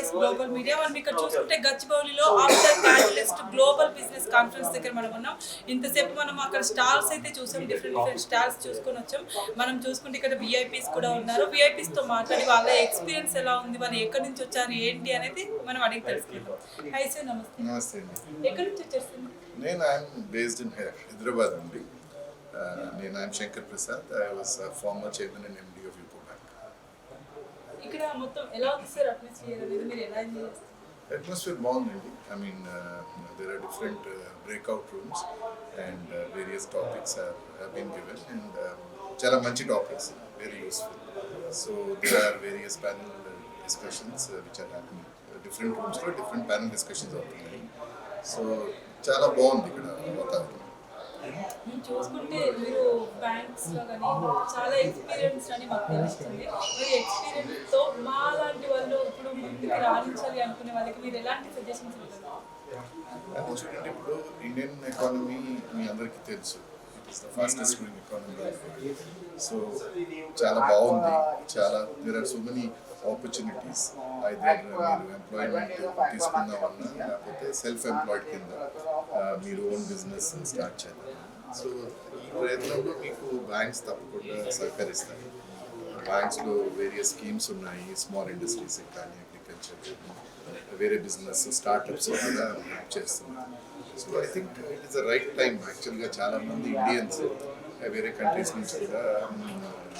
Voice global media మనం ఇక్కడ చూసుకుంటే గచ్చిబౌలిలో after catalyst global business conference దగ్గర మనం ఉన్నాం. ఇంతసేపు మనం అక్కడ స్టాల్స్ అయితే చూసాం డిఫరెంట్ డిఫరెంట్ స్టాల్స్ చూసుకొని వచ్చాం. మనం చూసుకుంటే ఇక్కడ విఐపీస్ కూడా ఉన్నారు. విఐపీస్తో మాట్లాడి వాళ్ళ ఎక్స్పీరియన్స్ ఎలా ఉంది వాళ్ళు ఎక్కడి నుంచి వచ్చారు ఏంటి అనేది మనం అడిగి తెలుసుకుందాం. హై సార్ నమస్తే. నమస్తే ఎక్కడి నుంచి వచ్చారు? సార్ నేను ఐఎమ్ బేస్డ్ ఇన్ హైదరాబాద్ అండి ఆ, నేను I'm Shankar Prasad. I was former chairman and MD ఇక్కడ మొత్తం ఎలా ఉంది సార్ అట్మాస్ఫియర్ అనేది? మీరు ఎలా ఎంజాయ్ చేస్తారు? అట్మాస్ఫియర్ బాగుందండి. I mean there are different breakout rooms and various topics have been given and చాలా మంచి topics very useful so there are various panel discussions which are happy different రూమ్స్లో different panel discussions అవుతున్నాయి so చాలా బాగుంది ఇక్కడ వాతావరణం. చూసుకుంటే మీరు బ్యాంక్స్లో కానీ చాలా ఎక్స్పీరియన్స్ అని మాకు తెలుస్తుంది. మరి ఎక్స్పీరియన్స్తో మా లాంటి వాళ్ళు ఇప్పుడు ముందుకు రాణించాలి అనుకునే వాళ్ళకి మీరు ఎలాంటి సజెషన్స్ ఇస్తారు చూడండి ఇప్పుడు ఇండియన్ ఎకానమీ మీ అందరికీ తెలుసు. It is the fastest growing economy so చాలా బాగుంది. చాలా there are so many opportunities అయితే మీరు ఎంప్లాయ్మెంట్ తీసుకుందామన్నా లేకపోతే సెల్ఫ్ ఎంప్లాయిడ్ కింద uh, మీరు ఓన్ బిజినెస్ స్టార్ట్ చేద్దాం సో ఈ ప్రయత్నంలో మీకు బ్యాంక్స్ తప్పకుండా సహకరిస్తాయి. బ్యాంక్స్లో వేరియస్ స్కీమ్స్ ఉన్నాయి స్మాల్ ఇండస్ట్రీస్ కానీ అగ్రికల్చర్ వేరే బిజినెస్ స్టార్ట్అప్స్ కూడా హెల్ప్ చేస్తున్నారు so I think it is the right time యాక్చువల్గా చాలామంది ఇండియన్స్ వేరే కంట్రీస్ నుంచి కూడా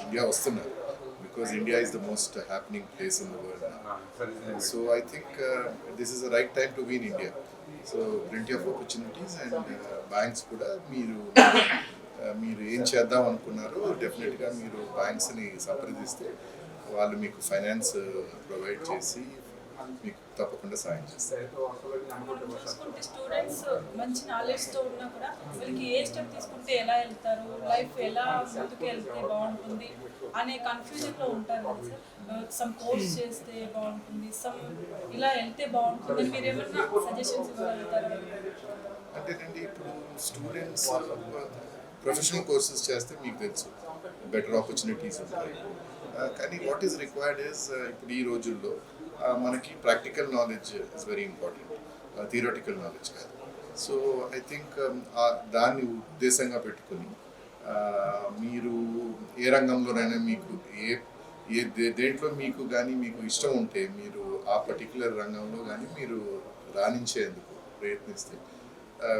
ఇండియా వస్తున్నారు. Because India is the most happening place in the world so I think this is the right time to win India so plenty of opportunities and banks కూడా మీరు uh, మీరు ఏం చేద్దాం అనుకున్నారో డెఫినెట్గా మీరు బ్యాంక్స్ని సంప్రదిస్తే వాళ్ళు మీకు ఫైనాన్స్ ప్రొవైడ్ చేసి మీకు తప్పకుండా సాయం చూసుకుంటే స్టూడెంట్స్ మంచి నాలెడ్జ్తో ఉన్నా కూడా వీళ్ళకి ఏ స్టెప్ తీసుకుంటే ఎలా వెళ్తారు? లైఫ్ ఎలా ముందుకు వెళ్తే బాగుంటుంది? అనే కన్ఫ్యూజన్లో ఉంటారు సమ్ కోర్స్ చేస్తే బాగుంటుంది సమ్ ఇలా వెళ్తే బాగుంటుంది. అని మీరు ఏమన్నా సజెషన్స్ ఇవ్వగలుగుతారా? అంటేనండి ఇప్పుడు స్టూడెంట్స్ ప్రొఫెషనల్ కోర్సెస్ చేస్తే మీకు తెలుసు బెటర్ ఆపర్చునిటీస్ ఉంటాయి. కానీ వాట్ ఈస్ రిక్వైర్డ్ ఇస్ ఇప్పుడు ఈ రోజుల్లో మనకి practical knowledge is very important theoretical knowledge కాదు. సో ఐ థింక్ దాన్ని ఉద్దేశంగా పెట్టుకొని మీరు ఏ రంగంలోనైనా మీకు ఏ ఏ దే- దేంట్లో మీకు కానీ మీకు ఇష్టం ఉంటే మీరు ఆ పర్టికులర్ రంగంలో కానీ మీరు రాణించేందుకు ప్రయత్నిస్తే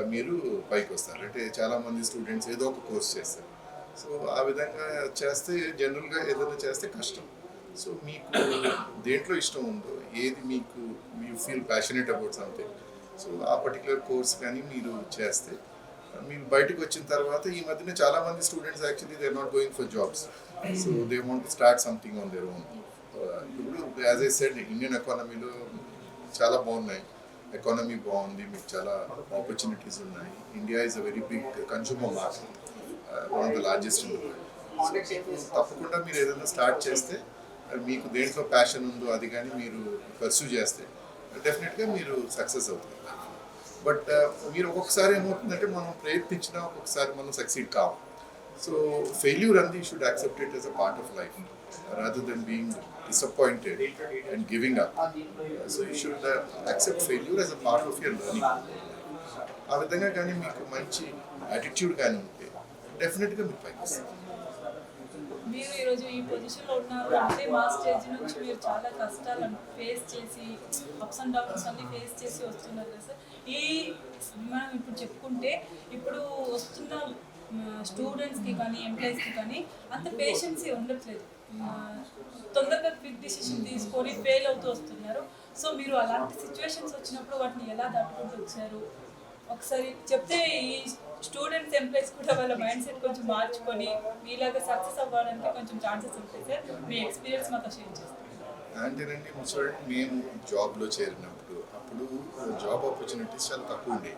మీరు పైకి వస్తారు. అంటే చాలామంది స్టూడెంట్స్ ఏదో ఒక కోర్స్ చేస్తారు. సో ఆ విధంగా చేస్తే జనరల్గా ఏదైనా చేస్తే కష్టం. సో మీకు దేంట్లో ఇష్టం ఉందో ఏది మీకు you feel passionate about something so ఆ పర్టికులర్ కోర్స్ కానీ మీరు చేస్తే మీరు బయటకు వచ్చిన తర్వాత ఈ మధ్యన చాలా మంది students actually they not going for jobs so they want start something on their own ఇప్పుడు యాజ్ ఏ సెడ్ ఇండియన్ ఎకానమీలో చాలా బాగున్నాయి. ఎకానమీ బాగుంది మీకు చాలా ఆపర్చునిటీస్ ఉన్నాయి. India is a very big consumer market one of the largest in the world తప్పకుండా మీరు ఏదైనా స్టార్ట్ చేస్తే మీకు దేంట్లో ప్యాషన్ ఉందో అది కానీ మీరు పర్సూ చేస్తే డెఫినెట్గా మీరు సక్సెస్ అవుతారు బట్ మీరు ఒక్కొక్కసారి ఏమవుతుందంటే మనం ప్రయత్నించినా ఒక్కొక్కసారి మనం సక్సీడ్ కావు సో ఫెయిల్యూర్ అనేది should accept it as a part of life rather than being disappointed and giving up so you should accept failure as a part of your learning ఆ విధంగా కానీ మీకు మంచి యాటిట్యూడ్ కానీ ఉంటే డెఫినెట్గా మీరు పైకి వస్తారు మీరు ఈరోజు ఈ పొజిషన్లో ఉన్నారు అంటే మా స్టేజ్ నుంచి మీరు చాలా కష్టాలను ఫేస్ చేసి అప్స్ అండ్ డౌన్స్ అన్ని ఫేస్ చేసి వస్తున్నారు కదా సార్. ఈ మనం ఇప్పుడు చెప్పుకుంటే ఇప్పుడు వస్తున్న స్టూడెంట్స్కి కానీ ఎంప్లాయీస్కి కానీ అంత పేషెన్సీ ఉండట్లేదు. తొందరగా క్విక్ డిసిషన్ తీసుకొని ఫెయిల్ అవుతూ వస్తున్నారు. సో మీరు అలాంటి సిచ్యువేషన్స్ వచ్చినప్పుడు వాటిని ఎలా దాటుకుంటూ వచ్చారు? ఒకసారి చెప్తే ఈ స్టూడెంట్స్ ఎంప్లాయీస్ కూడా వాళ్ళ మైండ్ సెట్ కొంచెం మార్చుకొని మీలాగా సక్సెస్ అవ్వడానికి కొంచెం ఛాన్సెస్ ఉంటాయి సార్. మీ ఎక్స్పీరియన్స్ మాతో షేర్ చేస్తారు అంటేనండి చూడండి మేము జాబ్లో చేరినప్పుడు అప్పుడు జాబ్ ఆపర్చునిటీస్ చాలా తక్కువ ఉండేవి.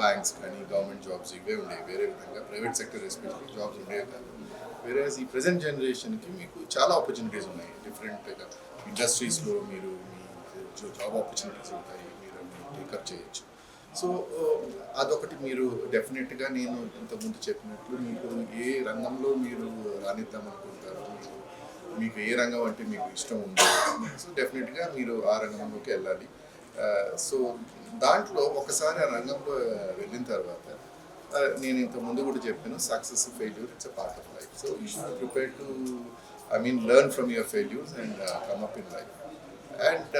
బ్యాంక్స్ కానీ గవర్నమెంట్ జాబ్స్ ఇవే ఉండేవి. వేరే విధంగా ప్రైవేట్ సెక్టర్ ఎస్పెషల్లీ జాబ్స్ ఉండేవి కాదు. వేరే ఈ ప్రజెంట్ జనరేషన్కి మీకు చాలా ఆపర్చునిటీస్ ఉన్నాయి. డిఫరెంట్గా ఇండస్ట్రీస్లో మీరు మీ జాబ్ ఆపర్చునిటీస్ ఉంటాయి. మీరు టేకప్ చేయొచ్చు. సో అదొకటి మీరు డెఫినెట్గా నేను ఇంతకుముందు చెప్పినట్లు మీకు ఏ రంగంలో మీరు రాణిద్దాం అనుకుంటారో? మీకు ఏ రంగం అంటే మీకు ఇష్టం ఉంది? సో డెఫినెట్గా మీరు ఆ రంగంలోకి వెళ్ళాలి. సో దాంట్లో ఒకసారి ఆ రంగంలో వెళ్ళిన తర్వాత నేను ఇంత ముందు కూడా చెప్పాను success failure it's a part of life. So you should prepare to I mean learn from your failures and come up in life. And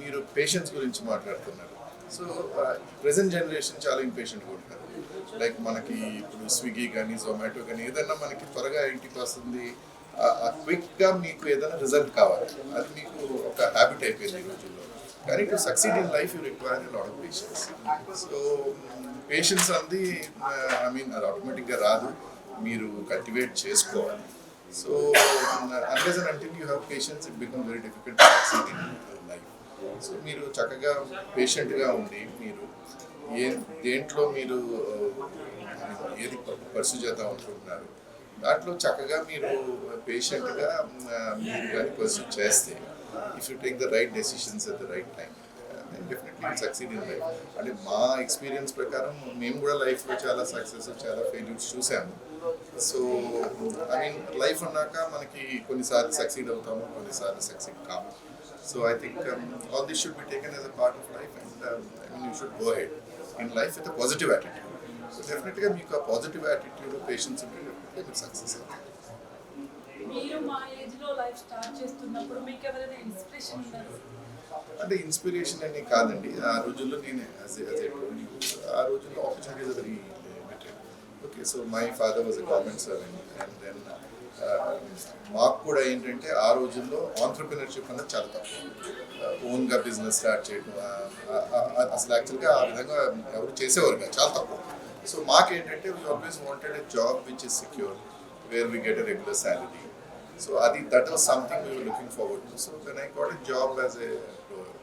మీరు పేషెన్స్ గురించి మాట్లాడుతున్నారు. సో ప్రజెంట్ జనరేషన్ చాలా ఇంపేషెంట్గా ఉంటారు లైక్ మనకి ఇప్పుడు స్విగ్గీ కానీ జొమాటో కానీ ఏదైనా మనకి త్వరగా ఇంటికి వస్తుంది క్విక్గా మీకు ఏదైనా రిజల్ట్ కావాలి. అది మీకు ఒక హ్యాబిట్ అయిపోయింది ఈ రోజుల్లో. కానీ to succeed in life you require lot of patience so patience అంది ఐ మీన్ అది ఆటోమేటిక్గా రాదు. మీరు కల్టివేట్ చేసుకోవాలి. So unless and until you have patience it become very difficult to succeed in life so మీరు చక్కగా పేషెంట్గా ఉండి మీరు ఏ దేంట్లో మీరు ఏది పర్సు చేద్దాం అనుకుంటున్నారు దాంట్లో చక్కగా మీరు పేషెంట్గా మీరు కానీ పర్సు చేస్తే if you take the right decisions at the right time definitely succeed in life అంటే మా ఎక్స్పీరియన్స్ ప్రకారం మేము కూడా లైఫ్లో చాలా సక్సెస్ చాలా ఫెయిల్యూర్స్ చూసాము. సో ఐ మీన్ లైఫ్ అన్నాక మనకి కొన్నిసార్లు సక్సీడ్ అవుతాము కొన్నిసార్లు సక్సీడ్ కాము. So I think all this should be taken as a part of life and I mean you should go head in life with a positive attitude so డెఫినెట్గా మీకు ఆ positive attitude patience ఉంటే డెఫినెట్గా మీరు success అవుతారు మీరు మా ఏజ్లో లైఫ్ స్టార్ట్ చేస్తున్నప్పుడు మీకు ఎవరైనా ఇన్స్పిరేషన్ ఉన్నారు అంటే ఇన్స్పిరేషన్ అని కాదండి. ఆ రోజుల్లో నేను as a- as I you, ఆ రోజుల్లో opportunities very limited okay so my father was a government servant and then మాకు కూడా ఏంటంటే ఆ రోజుల్లో ఆంటర్ప్రినర్షిప్ అనేది చాలా తక్కువ. ఓన్గా బిజినెస్ స్టార్ట్ చేయడం ఆ, అసలు యాక్చువల్గా ఆ విధంగా ఎవరు చేసేవారు కాదు చాలా తక్కువ. సో మాకేంటంటే we always wanted a job which is secure where we get a regular salary so అది that was something we looking forward to so So I got a job as a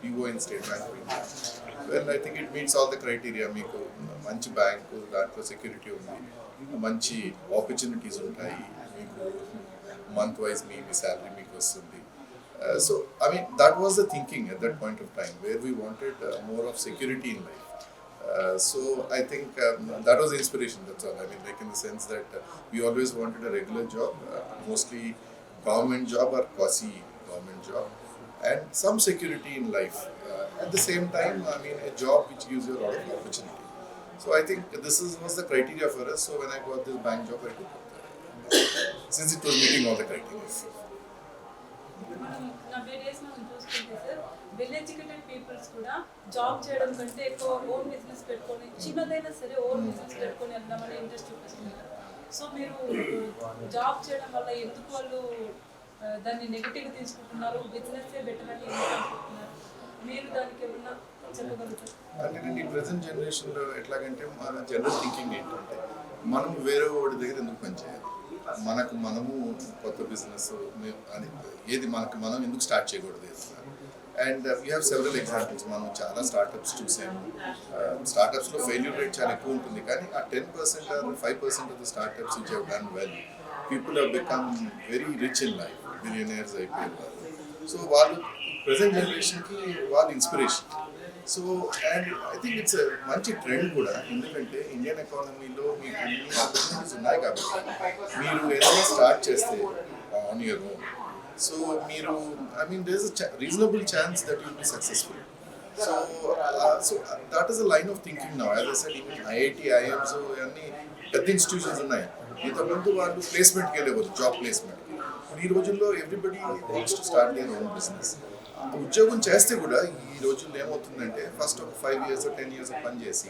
PO in State Bank State Bank of India, well, I think it మీకు మంచి bank దాంట్లో security ఉంది మంచి opportunities ఉంటాయి month wise మీ మీ salary మీకు వస్తుంది so I mean that was the thinking at that point of time where we wanted more of security in life Uh, so I think um, that was the inspiration. That's all. I mean, like in the sense that uh, we always wanted a regular job, uh, mostly government job or quasi government job, and some security in life. Uh, at the same time, I mean, a job which gives you a lot of opportunity. So I think this is, was the criteria for us. So when I got this bank job, I took up that. Since it was meeting all the criteria. Well educated peoples కూడా job చేయడం కంటే ఎక్కువ own business పెట్టుకొని చిన్నదైనా సరే own business పెట్టుకొని వెళ్దామని interest చూపిస్తున్నారు సో మీరు జాబ్ చేయడం వల్ల ఎందుకు వాళ్ళు ఆ, దాన్ని నెగిటివ్గా తీసుకుంటున్నారు? బిజినెస్ బెటర్ అని అనుకుంటున్నారు? మీరు దానికి ఏమన్నా అంటే ప్రజెంట్ జనరేషన్లో ఎట్లాగంటే మన జనరల్ థింకింగ్ ఏంటంటే మనం వేరే వాడి దగ్గర ఎందుకు పనిచేయాలి మనకు మనము కొత్త బిజినెస్ అని ఏది మనకు మనం ఎందుకు స్టార్ట్ చేయకూడదు and we have several examples మనం చాలా స్టార్టప్స్ చూసాము. స్టార్టప్స్లో ఫెయిల్యూర్ రేట్ చాలా ఎక్కువ ఉంటుంది కానీ ఆ ten percent or five percent of the startups which have done well people have become very rich in life billionaires అయిపోయిన వాళ్ళు సో వాళ్ళు ప్రజెంట్ జనరేషన్కి వాళ్ళు inspiration so and I think it's మంచి ట్రెండ్ కూడా. ఎందుకంటే ఇండియన్ ఎకానమీలో మీకు ఎన్ని ఆపర్చునిటీస్ ఉన్నాయి కాబట్టి. మీరు ఏదైనా స్టార్ట్ చేస్తే ఆన్ యువర్ ఓన్ సో మీరు I mean there is reasonable chance that you'll be successful so so that is a line of thinking now as I said even IIT IIMs అన్ని పెద్ద institutions ఉన్నాయి. ఇంతకుముందు వాళ్ళు ప్లేస్మెంట్కి వెళ్ళేవారు job placement ఈ రోజుల్లో everybody wants to start their own business ఉద్యోగం చేస్తే కూడా ఈ రోజుల్లో ఏమవుతుందంటే ఫస్ట్ ఒక ఫైవ్ ఇయర్స్ టెన్ ఇయర్స్ పని చేసి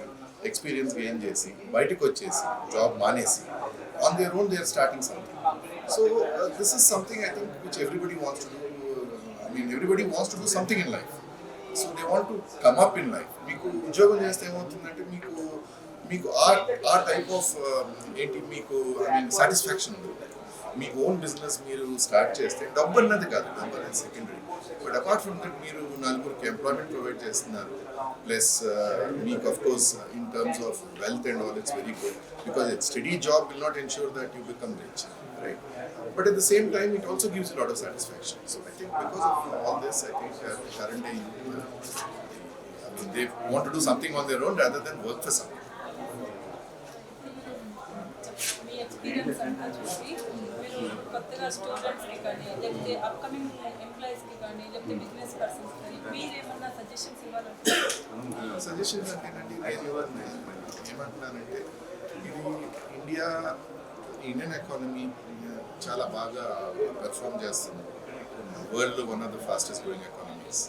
ఎక్స్పీరియన్స్ గెయిన్ చేసి బయటకు వచ్చేసి జాబ్ మానేసి on their own they are starting something so this is something I think which everybody wants to do I mean everybody wants to do something in life so they want to come up in life మీకు ఉద్యోగం చేస్తే ఏమవుతుందంటే మీకు మీకు ఆ ఆ type of um, ఏంటి మీకు ఐ మీన్ సాటిస్ఫాక్షన్ ఉంది మీ ఓన్ బిజినెస్ మీరు స్టార్ట్ చేస్తే డబ్బు అన్నది కాదు డబ్బు అనేది secondary but apart from that మీరు నలుగురికి ఎంప్లాయ్మెంట్ ప్రొవైడ్ చేస్తున్నారు ప్లస్ మీకు of course in terms of wealth and all it's very good because it steady job will not ensure that you become rich right? But at the same time, it also gives a lot of satisfaction. So I think because of all this, I think uh, current day, uh, I mean, they want to do something on their own rather than work for someone. మీ experience అంతా చూసి మీరు కొత్తగా స్టూడెంట్స్కి కానీ లేకపోతే upcoming ఎంప్లాయీస్కి కానీ లేకపోతే బిజినెస్ పర్సన్స్ కానీ మీరేమన్నా సజెషన్స్ ఇవ్వాలంటే? సజెషన్స్ అంటేనండి నేను ఏమంటున్నానంటే ఇది ఇండియా ఇండియన్ ఎకానమీ చాలా బాగా పెర్ఫామ్ చేస్తుంది. World one of the fastest growing economies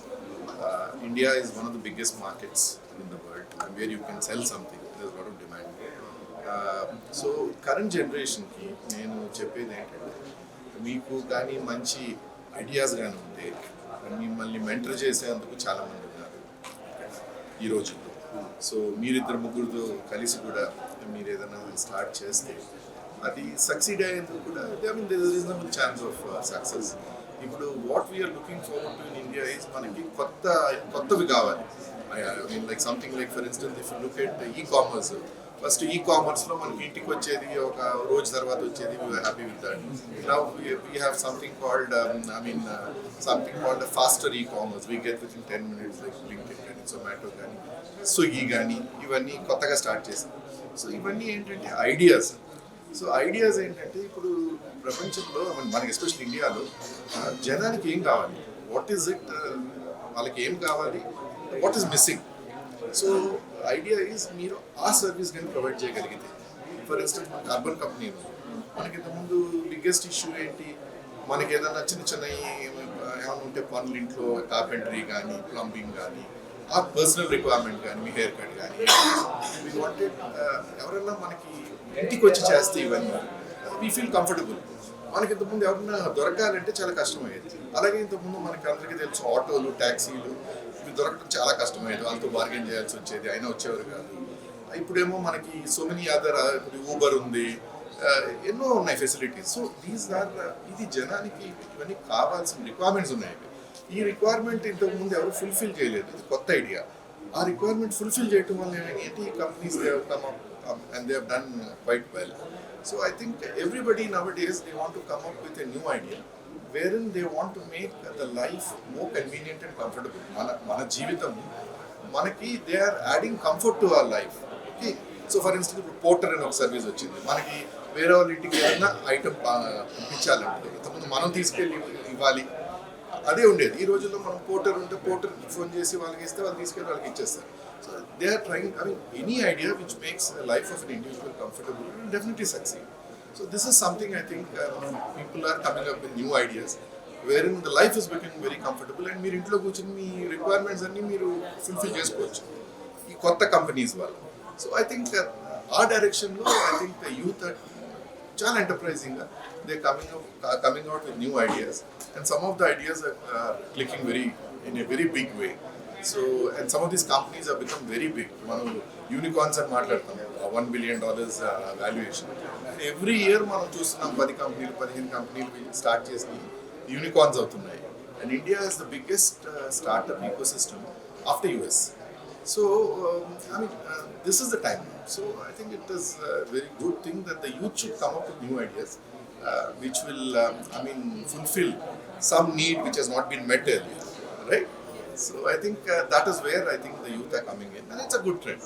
India is one of the biggest markets in the world where you can sell something there lot of demand so current జనరేషన్కి నేను చెప్పేది ఏంటంటే మీకు కానీ మంచి ఐడియాస్ కానీ ఉంటే మిమ్మల్ని మెంటర్ చేసేందుకు చాలా మంది ఉన్నారు. ఈ రోజుల్లో. సో మీరిద్దరు ముగ్గురితో కలిసి కూడా మీరు ఏదైనా స్టార్ట్ చేస్తే అది సక్సీడ్ అయ్యేందుకు కూడా I mean this reasonable chance of success ఇప్పుడు what we're looking forward to in India is మనకి కొత్త కొత్తవి కావాలి. I mean like something like for instance if look at e commerce first e కామర్స్లో మనకి ఇంటికి వచ్చేది ఒక రోజు తర్వాత వచ్చేది happy with that now we have something called I mean something called faster e commerce we get within ten minutes like linked కానీ జొమాటో కానీ స్విగ్గీ కానీ ఇవన్నీ కొత్తగా స్టార్ట్ చేసాం సో ఇవన్నీ ఏంటంటే ఐడియాస్ సో ఐడియాస్ ఏంటంటే ఇప్పుడు ప్రపంచంలో మనకి ఎస్పెషల్ ఇండియాలో జనానికి ఏం కావాలి? వాట్ ఈస్ ఇట్ వాళ్ళకి ఏం కావాలి? What is missing so idea is మీరు ఆ సర్వీస్ కానీ ప్రొవైడ్ చేయగలిగితే. ఫర్ ఇన్స్టెన్స్ మన కార్బన్ కంపెనీ మనకి ఇంతకుముందు బిగ్గెస్ట్ ఇష్యూ ఏంటి? మనకి ఏదైనా చిన్న చిన్న ఏమైనా ఉంటే పనులు ఇంట్లో కార్పెంటరీ కానీ ప్లంబింగ్ కానీ ఆ పర్సనల్ రిక్వైర్మెంట్ కానీ మీ హెయిర్ కట్ కానీ మీ వాంటెడ్ ఎవరైనా మనకి ఇంటికి వచ్చి చేస్తే ఇవన్నీ వీ ఫీల్ కంఫర్టబుల్ మనకి ఇంతకుముందు ఎవరైనా దొరకాలంటే చాలా కష్టమయ్యేది. అలాగే ఇంతకుముందు మనకి అందరికీ తెలుసు ఆటోలు ట్యాక్సీలు దొరకడం చాలా కష్టమయ్యేది. వాళ్ళతో బార్గెన్ చేయాల్సి వచ్చేది. అయినా వచ్చేవారు కాదు. ఇప్పుడేమో మనకి సో మెనీ అదర్ ఇప్పుడు ఊబర్ ఉంది. Uh, ఎన్నో ఉన్నాయి ఫెసిలిటీస్ సో దీస్ ఆర్ ఇది జనానికి ఇవన్నీ కావాల్సిన రిక్వైర్మెంట్స్ ఉన్నాయి. ఈ రిక్వైర్మెంట్ ఇంతకు ముందు ఎవరు ఫుల్ఫిల్ చేయలేదు. ఇది కొత్త ఐడియా ఆ రిక్వైర్మెంట్ ఫుల్ఫిల్ చేయటం వల్ల ఏమైంది? ఈ companies they come up and they done quite well so I think everybody nowadays they want to come up with a new idea where they want to make the life more convenient and comfortable మన మన జీవితం మనకి they are adding comfort to our life okay so for instance ఇప్పుడు Porter అని ఒక service వచ్చింది. మనకి వేరే వాళ్ళ ఇంటికి ఏదైనా ఐటమ్ పంపించాలంటే ఇంతకుముందు మనం తీసుకెళ్ళి ఇవ్వాలి. అదే ఉండేది. ఈ రోజుల్లో మనం పోర్టర్ ఉంటే పోర్టర్ ఫోన్ చేసి వాళ్ళకి ఇస్తే వాళ్ళు తీసుకెళ్ళి వాళ్ళకి ఇచ్చేస్తారు. So they are trying I mean any idea which makes life of an individual comfortable definitely succeed So this is something I think uh, people are coming up with new ideas. In the life is becoming very comfortable and మీరు ఇంట్లో కూర్చొని మీ requirements అన్ని మీరు fulfil చేసుకోవచ్చు. ఈ కొత్త companies వల్ల. So I think ఆ డైరెక్షన్లో ఐ థింక్ ద యూత్ చాలా ఎంటర్ప్రైజింగ్గా they coming coming out with new ideas and some of the ideas clicking very in a very big way so and some of these companies are become very big మనం unicorns అని మాట్లాడుతాం. One billion dollars valuation every year మనం చూస్తున్నాం పది కంపెనీలు పదిహేను కంపెనీలు start చేసి యూనికార్న్స్ అవుతున్నాయి and India is the biggest startup ecosystem after US So, um, I mean, uh, this is the time. So, I think it is a very good thing that the youth should come up with new ideas, uh, which will, um, I mean, fulfill some need which has not been met earlier, right? So, I think uh, that is where I think the youth are coming in, and it's a good trend.